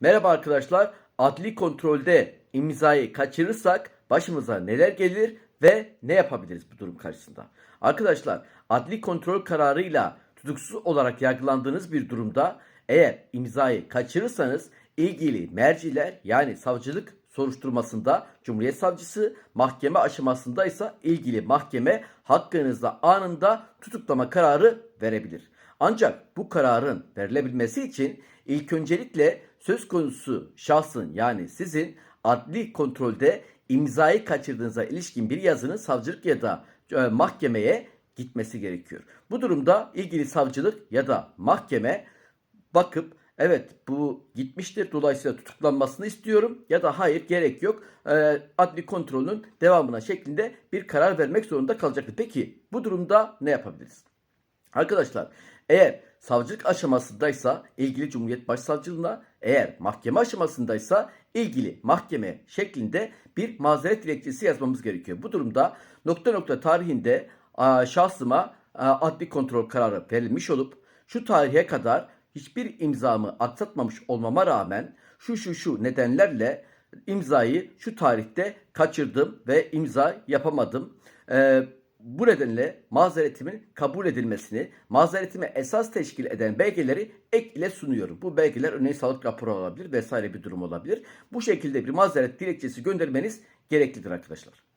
Merhaba arkadaşlar. Adli kontrolde imzayı kaçırırsak başımıza neler gelir ve ne yapabiliriz bu durum karşısında? Arkadaşlar adli kontrol kararıyla tutuksuz olarak yargılandığınız bir durumda eğer imzayı kaçırırsanız ilgili merciler yani savcılık soruşturmasında Cumhuriyet Savcısı, mahkeme aşamasında ise ilgili mahkeme hakkınızda anında tutuklama kararı verebilir. Ancak bu kararın verilebilmesi için ilk öncelikle söz konusu şahsın yani sizin adli kontrolde imzayı kaçırdığınıza ilişkin bir yazının savcılık ya da e, mahkemeye gitmesi gerekiyor. Bu durumda ilgili savcılık ya da mahkeme bakıp evet bu gitmiştir dolayısıyla tutuklanmasını istiyorum ya da hayır gerek yok e, adli kontrolün devamına şeklinde bir karar vermek zorunda kalacaktır. Peki bu durumda ne yapabiliriz? Arkadaşlar eğer savcılık aşamasındaysa ilgili Cumhuriyet Başsavcılığına eğer mahkeme aşamasındaysa ilgili mahkeme şeklinde bir mazeret dilekçesi yazmamız gerekiyor. Bu durumda nokta nokta tarihinde şahsıma adli kontrol kararı verilmiş olup şu tarihe kadar hiçbir imzamı aksatmamış olmama rağmen şu şu şu nedenlerle imzayı şu tarihte kaçırdım ve imza yapamadım. Ee, bu nedenle mazeretimin kabul edilmesini, mazeretime esas teşkil eden belgeleri ek ile sunuyorum. Bu belgeler örneğin sağlık raporu olabilir vesaire bir durum olabilir. Bu şekilde bir mazeret dilekçesi göndermeniz gereklidir arkadaşlar.